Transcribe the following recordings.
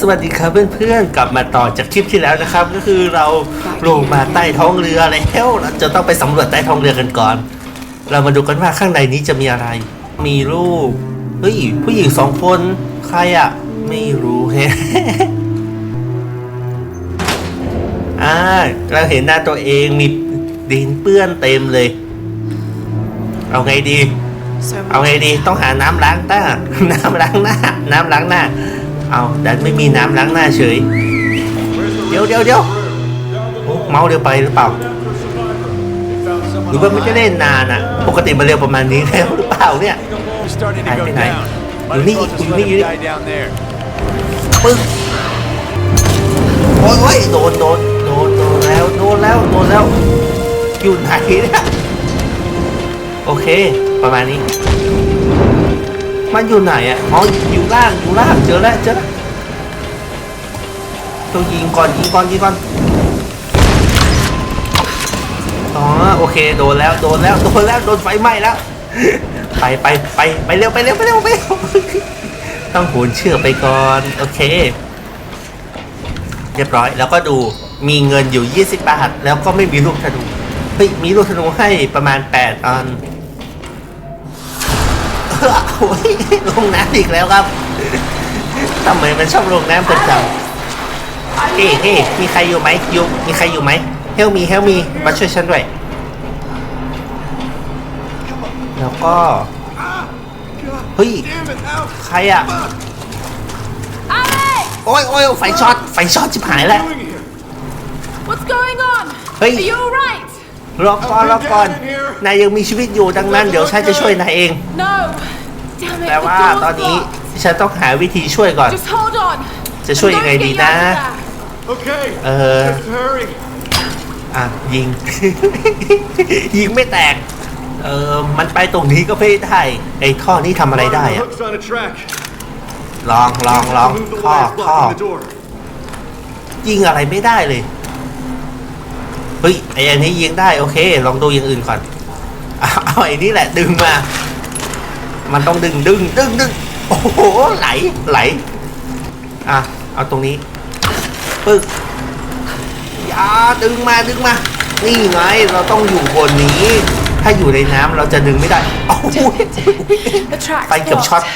สวัสดีครับเพื่อนๆกลับมาต่อจากคลิปที่แล้วนะครับ ก็คือเราลงมาใต้ท้องเรือแล้วเราจะต้องไปสำรวจใต้ท้องเรือกันก่อน เรามาดูกันว่าข้างในนี้จะมีอะไร มีรูปเฮ้ยผู้หญิงสองคนใครอะไม่รู้แฮะอ่าเราเห็นหน้าตัวเองมีดินเปื้อนเต็มเลย เอาไงดี เอาไงดีต้องหาน้ำล้างหน้าน้ำล้างหน้า น้ำล้างหน้า เอาดันไม่มีน้ำล้างหน้าเฉย เดี๋ยวเดี๋ยวเดี๋ยวเมาเร็วไปหรือเปล่าหรือว่ามันจะเล่นนานอะ ปกติมันเร็วประมาณนี้แล้วหรือเปล่าเนี่ย It's starting to Hãy go cái này. down. อยู่นี่อยู่นี่อยู่นี่ปึ้งโอ้ยโอ้ยโดนโดนโดนโดนแล้วโดนแล้วโดนแล้วอยู่ไหนเนี่ยโอเค ประมาณนี้ มันอยู่ไหนอะอ๋ออยู่ล่างอยู่ล่างเจอแล้วเจอแล้วต้องยิงก่อนยิงก่อนยิงก่อนอ๋อโอเคโดนแล้วโดนแล้วโดนแล้วโดนไฟไหม้แล้ว ไปไปไปไปเร็วไปเร็วไปเร็วไปเร็วต้องโหนเชือกไปก่อนโอเค เรียบร้อยแล้วก็ดูมีเงินอยู่ 20 บาท แล้วก็ไม่มีลูกธนูเฮ้ยมีลูกธนูให้ประมาณ8อัน โอ้ยลงน้ำอีกแล้วครับทำไมมันชอบลงน้ำประจำเฮ้เฮ้มีใครอยู่ไหมอยู่มีใครอยู่ไหมเฮลมีเฮลมีมาช่วยฉันด้วย แล้วก็ เฮ้ย ใครอะ Alex! โอ้ยโอ้ยไฟช็อต ไฟช็อตชิบหายแล้ว What's going on? Hey. Are you alright? รอก่อนรอก่อน นายยังมีชีวิตอยู่ดังนั้น เดี๋ยวฉันจะช่วยนายเอง No! Damn it, แต่ the ว่า door's ตอนนี้ blocked. ฉันต้องหาวิธีช่วยก่อน Just hold on. จะช่วยยังไง I'm ดี going to นะ get you out of there. Okay. Uh. Just hurry. อะยิง ยิงไม่แตก เออมันไปตรงนี้ก็ไม่ได้ไอ้ท่อนี้ทำอะไรได้ The อะ hook's on a track. ลองลองลอง Remove the ท่อ wires ท่อ blocking the door. ยิงอะไรไม่ได้เลยเฮ้ยไอ้อันนี้ยิงได้โอเค ลองดูอย่างอื่นก่อนเอาเอาไอ้นี่แหละดึงมา มันต้องดึงดึงดึงดึงโอ้โหไหลไหลอะเอาตรงนี้ปึ๊กอย่าดึงมาดึงมา นี่ไงเราต้องอยู่บนนี้ ถ้าอยู่ในน้ำเราจะดึงไม่ได้โอ้โห The track's ไปเกือบช็อต blocked.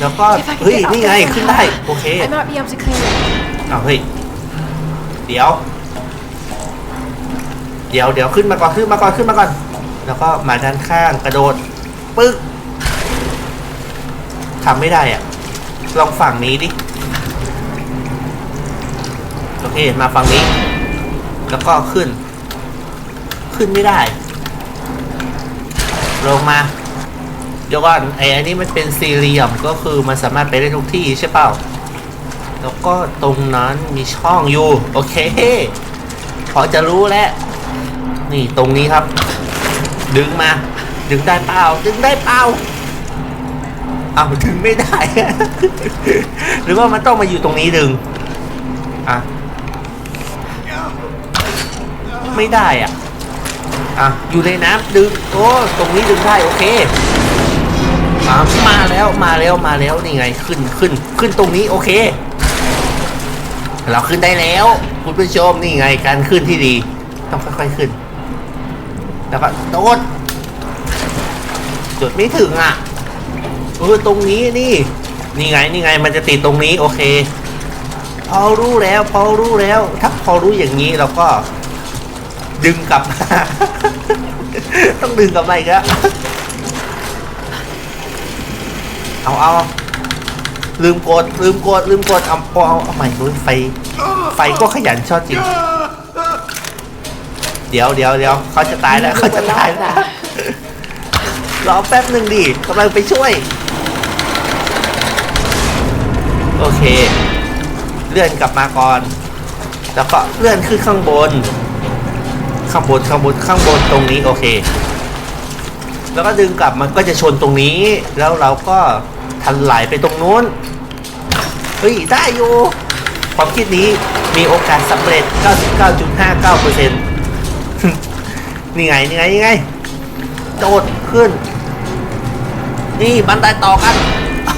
แล้วก็ If I could เฮ้ย get up นี่ไง there ขึ้นได้ somehow, โอเค I might be able to clear it. เอาเฮ้ยเดี๋ยว เดี๋ยวเดี๋ยวขึ้นมาก่อนขึ้นมาก่อนขึ้นมาก่อน แล้วก็มาด้านข้างกระโดด ปึ๊กทำไม่ได้อะลองฝั่งนี้ดิ โอเค มาฝั่งนี้ แล้วก็ขึ้น ขึ้นไม่ได้ ลงมาเดี๋ยวก่อนไอ้อันนี้มันเป็นสี่เหลี่ยมก็คือมันสามารถไปได้ทุกที่ใช่เปล่า แล้วก็ตรงนั้นมีช่องอยู่ โอเค พอจะรู้แล้ว นี่ตรงนี้ครับ ดึงมา ดึงได้เปล่า ดึงได้เปล่าเอาดึงไม่ได้ หรือว่ามันต้องมาอยู่ตรงนี้ดึง อะ ไม่ได้อะ อะ อยู่ในน้ำดึง โอ้ ตรงนี้ดึงได้ โอเคมามาแล้วมาแล้วมาแล้วนี่ไงขึ้นขึ้น ขึ้นตรงนี้โอเค เราขึ้นได้แล้ว คุณผู้ชมนี่ไงการขึ้นที่ดี ต้องค่อยๆขึ้น แล้วก็โดด จุดไม่ถึงอะเออตรงนี้นี่ นี่ไงนี่ไงมันจะติดตรงนี้โอเค พอรู้แล้ว พอรู้แล้ว ถ้าพอรู้อย่างนี้เราก็ ดึงกลับมาต้องดึงกลับมาอีกแล้วเอาเอาลืมกดลืมกดลืมกดเอาเอาเอาเอาใหม่ดูไฟ ไฟก็ขยันชอบจริง เดี๋ยวเดี๋ยวเดี๋ยวเขาจะตายแล้วเขาจะตายแล้ว รอแป๊บหนึ่งดิกำลังไปช่วย โอเค เลื่อนกลับมาก่อน แล้วก็เลื่อนขึ้นข้างบน ข้างบนข้างบนข้างบนตรงนี้โอเค แล้วก็ดึงกลับมันก็จะชนตรงนี้ แล้วเราก็ทันไหลไปตรงนู้นเฮ้ยได้อยู่ความคิดนี้มีโอกาสสำเร็จ 99.59%นี่ไงนี่ไงนี่ไง โดดขึ้น นี่บันไดต่อกัน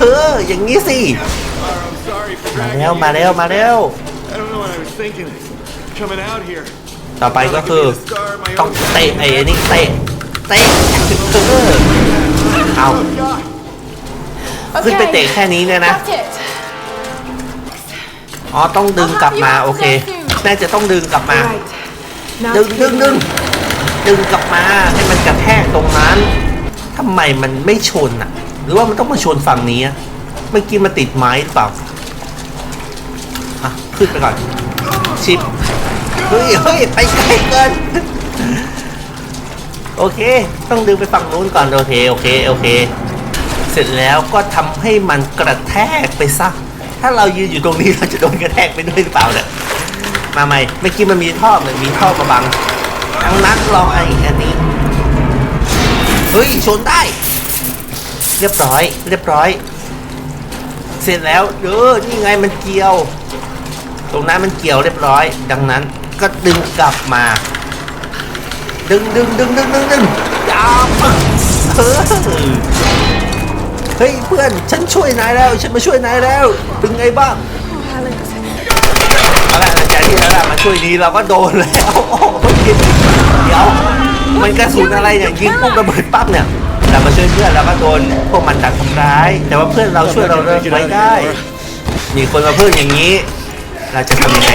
เออ อย่างนี้สิ I'm sorry, for มา dragging แล้ว you มาแล้ว here. มาแล้ว I don't know what I was thinking. Coming out here. ต่อไปก็คือต้องเตะไอ้นี่เตะ เตะเออเอา Oh God! ขึ้นไปเตะแค่นี้เนี่ยนะ That's it. อ๋อ ต้องดึงกลับมา โอเค น่าจะต้องดึงกลับมา Right. Now ดึง to ดึงดึง the- ดึงกลับมาให้มันกระแทกตรงนั้น ทำไมมันไม่ชนอะ หรือว่ามันต้องมาชนฝั่งนี้อะเมื่อกี้มันติดไม้หรือเปล่าอะขึ้นไปก่อนชิปเฮ้ยเฮ้ยไปไกลเกินโอเค ต้องดึงไปฝั่งนู้นก่อนโอเคโอเคโอเค เสร็จแล้วก็ทำให้มันกระแทกไปซะถ้าเรายืนอยู่ตรงนี้เราจะโดนกระแทกไปด้วยหรือเปล่าเนี่ยมาใหม่เมื่อกี้มันมีท่อเหมือนมีท่อมาบังดังนั้นลองไอ้อันนี้ เฮ้ยชนได้ เรียบร้อย เรียบร้อย เสร็จแล้วเออนี่ไงมันเกี่ยว ตรงนั้นมันเกี่ยวเรียบร้อย ดังนั้นก็ดึงกลับมา ดึงดึงดึงดึงดึงดึงยาปึ๊กเออเฮ้ยเพื่อนฉันช่วยนายแล้ว ฉันมาช่วยนายแล้ว เป็นไงบ้าง Oh, Alex. เอาละหลังจากที่แล้วมาช่วยนี้เราก็โดนแล้วโอ้โหเดี๋ยว มันกระสุนอะไรเนี่ยยิงปุ๊บระเบิดปั๊บเนี่ยเรามาช่วยเพื่อนเราก็โดนพวกมันดักทำร้าย แต่ว่าเพื่อนเราช่วยเราไว้ได้ มีคนมาเพิ่มอย่างนี้ เราจะทำยังไง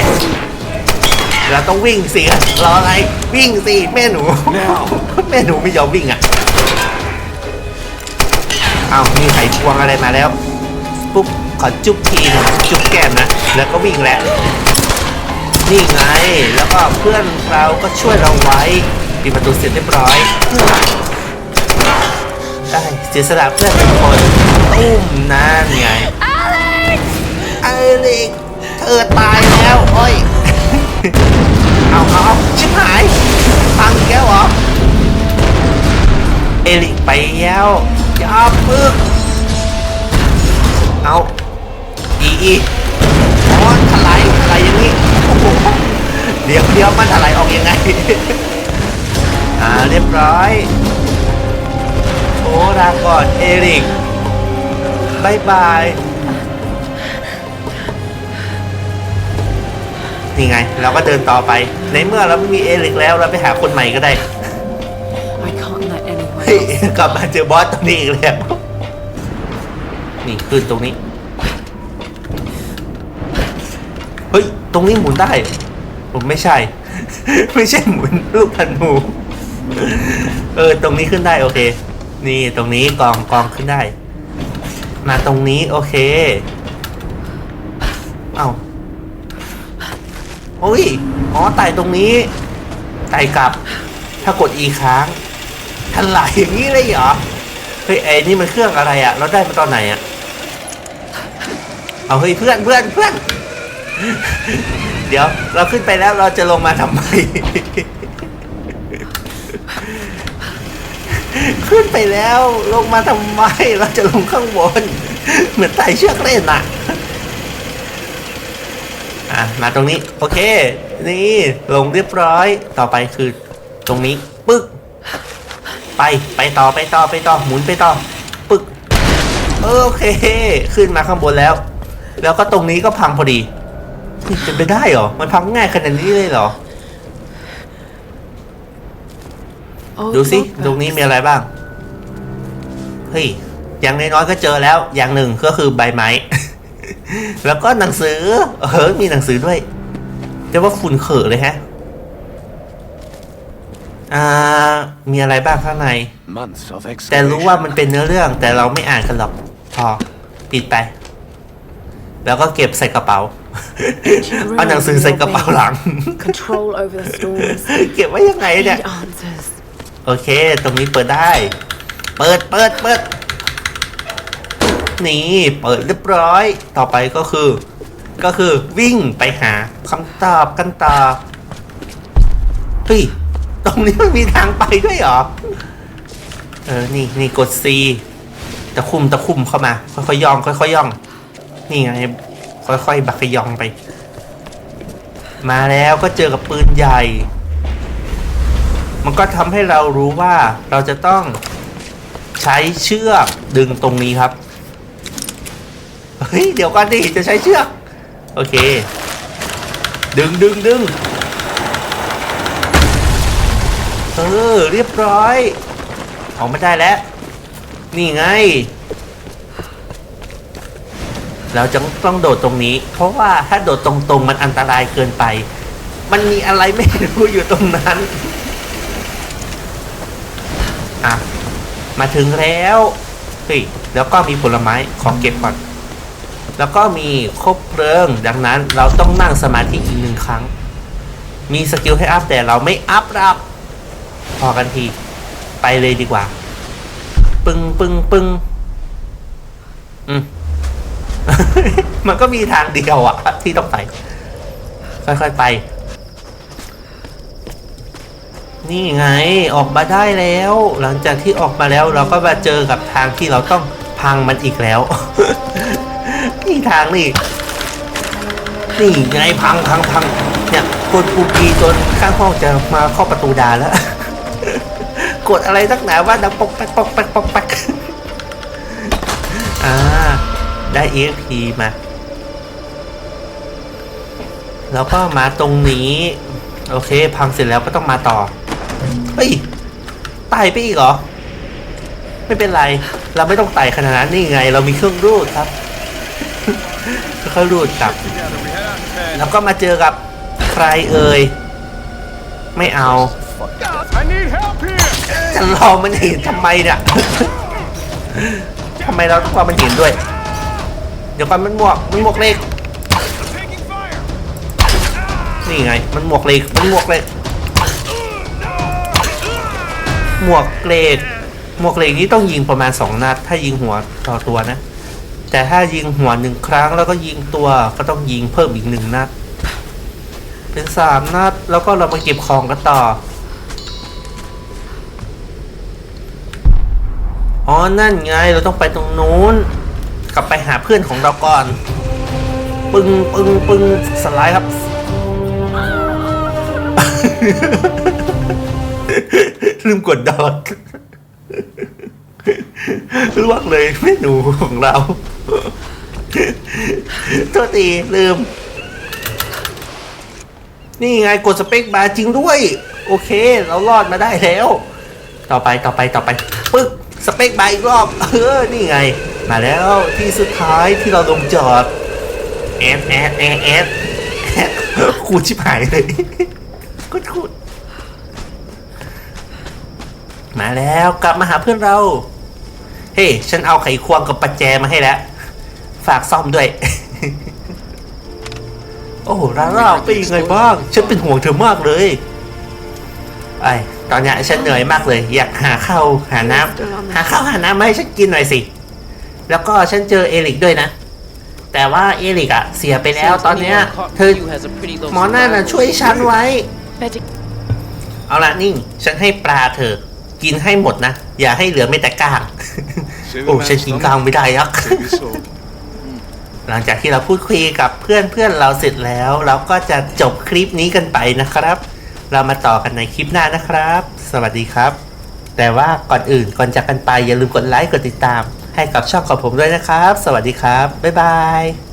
เราต้องวิ่งสิรออะไรวิ่งสิแม่หนูแม่หนูไม่ยอมวิ่งอะเอามีไขควงอะไรมาแล้วปุ๊บขอจุ๊บทีหนึงจุ๊บแก้มนะ แล้วก็วิ่งแล้ว นี่ไง แล้วก็เพื่อนเราก็ช่วยเราไว้ ปิดประตูเสร็จเรียบร้อยได้เสียสละเพื่อนเป็นคนตุ้มนั่นไงอเล็กเธอตายแล้วโอ้ยเอาเอาเอาชิบหายพังอีกแล้วเหรอเอลิกไปแล้วอยาปึ๊กเอาอีอีอ๋อถลายถลายอย่างนี้โอ้โหเดี๋ยวเดี๋ยวมันถลายออกยังไงอ่าเรียบร้ อย โอ้ลาก่อนเอริกบายบาย นี่ไง เราก็เดินต่อไป ในเมื่อเราไม่มีเอริกแล้ว เราไปหาคนใหม่ก็ได้ I can't let anyone เฮ้ยกลับมาเจอบอสตรงนี้อีกแล้ว นี่ขึ้นตรงนี้ เฮ้ย ตรงนี้หมุนได้ ผมไม่ใช่ ไม่ใช่หมุนลูกธนู เออ ตรงนี้ขึ้นได้โอเค นี่ตรงนี้กองกองขึ้นได้ มาตรงนี้โอเค เอ้าโอ้ย อ๋อไต่ตรงนี้ ไต่กลับ ถ้ากด E ค้างทันไหลอย่างนี้เลยเหรอ เฮ้ยไอ้นี่มันเครื่องอะไรอะเราได้มาตอนไหนอะเอาเฮ้ยเพื่อนเพื่อนเพื่อน เดี๋ยวเราขึ้นไปแล้วเราจะลงมาทำไม ขึ้นไปแล้วลงมาทำไม เราจะลงข้างบน เหมือนไต่เชือกเล่นอะอะ มาตรงนี้ โอเค นี่ ลงเรียบร้อย ต่อไปคือ ตรงนี้ ปึ๊ก ไป ไปต่อ ไปต่อ ไปต่อ หมุนไปต่อ ปึ๊ก โอเค ขึ้นมาข้างบนแล้ว แล้วก็ตรงนี้ก็พังพอดีเฮ้ยเป็นไปได้เหรอ มันพังง่ายขนาดนี้เลยเหรอ ดูสิ look, ตรงนี้มีอะไรบ้าง เฮ้ย อย่างน้อยๆก็เจอแล้ว อย่างหนึ่งก็คือใบไม้ แล้วก็หนังสือเออมีหนังสือด้วยแต่ว่าฝุ่นเขอะเลยฮะ อ่า มีอะไรบ้างข้างใน Months of แต่รู้ว่ามันเป็นเนื้อเรื่อง แต่เราไม่อ่านกันหรอก พอ ปิดไป แล้วก็เก็บใส่กระเป๋า เอาหนังสือใส่กระเป๋าหลัง Control over the storms. เก็บไว้ยังไงเนี่ย Need answers. โอเค ตรงนี้เปิดได้ เปิดเปิดเปิดนี่เปิดเรียบร้อย ต่อไปก็คือ ก็คือวิ่งไปหาคำตอบกันต่อเฮ้ยตรงนี้มันมีทางไปด้วยเหรอ เออ นี่นี่กด C ตะคุ่มตะคุ่มเข้ามา ค่อยๆย่อง ค่อยๆย่อง นี่ไง ค่อยๆ บักขยองไป มาแล้วก็เจอกับปืนใหญ่ มันก็ทำให้เรารู้ว่าเราจะต้องใช้เชือกดึงตรงนี้ครับ เฮ้ย เดี๋ยวก่อนดิ จะใช้เชือก โอเค ดึงดึงดึงเออ เรียบร้อย ออกมาได้แล้ว นี่ไง เราจะต้องโดดตรงนี้ เพราะว่าถ้าโดดตรงๆ มันอันตรายเกินไป มันมีอะไรไม่รู้อยู่ตรงนั้น อะ มาถึงแล้วเฮ้ยแล้วก็มีผลไม้ขอเก็บก่อน แล้วก็มีครบเพลิง ดังนั้นเราต้องนั่งสมาธิอีกหนึ่งครั้ง มีสกิลให้อัพแต่เราไม่อัพรับ พอกันที ไปเลยดีกว่า ปึ้งปึ้งปึ้งอืม มันก็มีทางเดียวอะที่ต้องไป ค่อยๆไป นี่ไงออกมาได้แล้ว หลังจากที่ออกมาแล้วเราก็มาเจอกับทางที่เราต้องพังมันอีกแล้วนี่ทางนี่นี่ไงพังพังพังเนี่ยกดปุ่มดีจนข้างห้องจะมาเข้าประตูดาแล้ว กดอะไรสักหนาว่าดังปกป๊กปกป๊กปกป๊กอ่าได้ EXP มา แล้วก็มาตรงนี้ โอเค พังเสร็จแล้วก็ต้องมาต่อ เฮ้ยไต่ไปอีกเหรอ ไม่เป็นไร เราไม่ต้องไต่ขนาดนั้นนี่ไง เรามีเครื่องรูดครับเครื่องรูดกลับ แล้วก็มาเจอกับใครเอ่ย ไม่เอา จะรอมันเห็นทำไมเนี่ยทำไมเราต้องรอมันเห็นด้วย เดี๋ยวก่อนมันหมวกมันหมวกเล็กนี่ไง มันหมวกเล็กมันหมวกเล็ก หมวกเหล็กหมวกเหล็กนี้ต้องยิงประมาณสองนัด ถ้ายิงหัวต่อตัวนะ แต่ถ้ายิงหัวหนึ่งครั้งแล้วก็ยิงตัวก็ต้องยิงเพิ่มอีกหนึ่งนัด เป็นสามนัด แล้วก็เรามาเก็บของกันต่อ อ๋อ นั่นไงเราต้องไปตรงนู้น กลับไปหาเพื่อนของเราก่อน ปึ้งปึ้งปึ้งสไลด์ครับ ลืมกดดอทลวกเลยเมนูของเรา โทษทีลืม นี่ไงกดสเปคบาร์จริงด้วย โอเค เรารอดมาได้แล้ว ต่อไปต่อไปต่อไปปึ๊กสเปคบาร์อีกรอบ เออ นี่ไง มาแล้วที่สุดท้ายที่เราลงจอดแอดแอดแอดแอดคูชิบหายเลยก็คูด มาแล้วกลับมาหาเพื่อนเรา เฮ้ยฉันเอาไขควงกับปัจแจมาให้แล้ว ฝากซ่อมด้วย โอ้ร้านเราเป็นยังไงบ้าง ฉันเป็นห่วงเธอมากเลย ไอตอนนี้ฉันเหนื่อยมากเลย อยากหาข้าวหาน้ำหาข้าวหาน้ำมาให้ฉันกินหน่อยสิ แล้วก็ฉันเจอเอริกด้วยนะ แต่ว่าเอริกอะเสียไปแล้วตอนนี้เธอหมอนั่นน่ะช่วยฉันไว้ เอาละนี่ ฉันให้ปลาเธอ กินให้หมดนะ อย่าให้เหลือไม่แต่กล้าง โอ้ฉันกินกลางไม่ได้ยัก Save your soul. หลังจากที่เราพูดคุยกับเพื่อนเพื่อนเราเสร็จแล้ว เราก็จะจบคลิปนี้กันไปนะครับ เรามาต่อกันในคลิปหน้านะครับ สวัสดีครับ แต่ว่าก่อนอื่นก่อนจากกันไปอย่าลืมกดไลค์กดติดตาม ให้กับช่องของผมด้วยนะครับ สวัสดีครับบ๊ายบาย